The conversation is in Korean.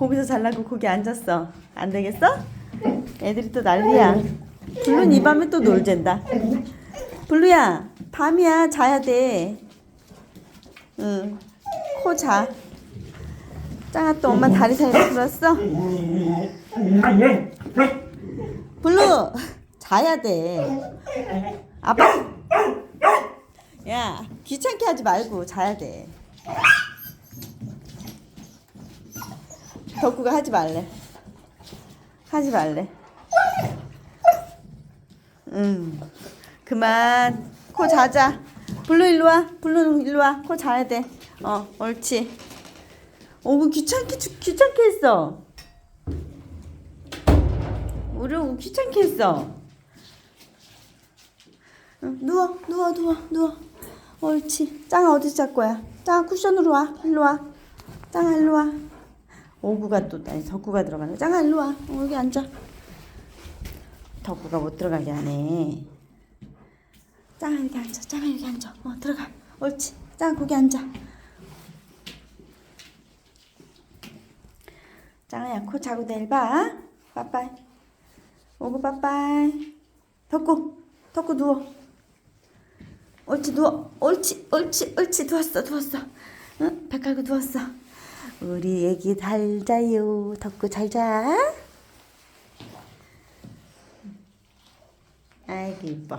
거기서 잘라고 거기 앉았어. 안 되겠어? 애들이 또 난리야. 블루는 이 밤에 또 놀잔다. 블루야, 밤이야. 자야 돼. 응. 코 자. 짱아 또 엄마 다리 사이로 들었어? 블루, 자야 돼. 아빠. 야, 귀찮게 하지 말고 자야 돼. 덕구가 하지 말래. 하지 말래. 응. 그만. 코 자자. 블루 일로 와. 블루 일로 와. 코 자야 돼. 어, 옳지. 오구 귀찮게 주- 귀찮게 했어. 우리 귀찮게 했어. 응, 누워, 누워, 누워, 누워. 옳지. 짱아 어디서 잘 거야? 짱아 쿠션으로 와. 일로 와. 짱아 일로 와. 오구가 또 아니 덕구가 들어가네. 짱아 일로 와. 어, 여기 앉아. 덕구가 못 들어가게 하네. 짱아 여기 앉아. 짱아 여기 앉아. 어 들어가. 옳지. 짱아 거기 앉아. 짱아야 코 자고 내일 봐. 빠빠이. 오구 빠빠이. 덕구. 덕구 누워. 옳지 누워. 옳지 옳지 옳지 누웠어 누웠어. 응? 배 깔고 누웠어. 우리 애기 잘 자요. 덕구 잘 자. 아이고 이뻐.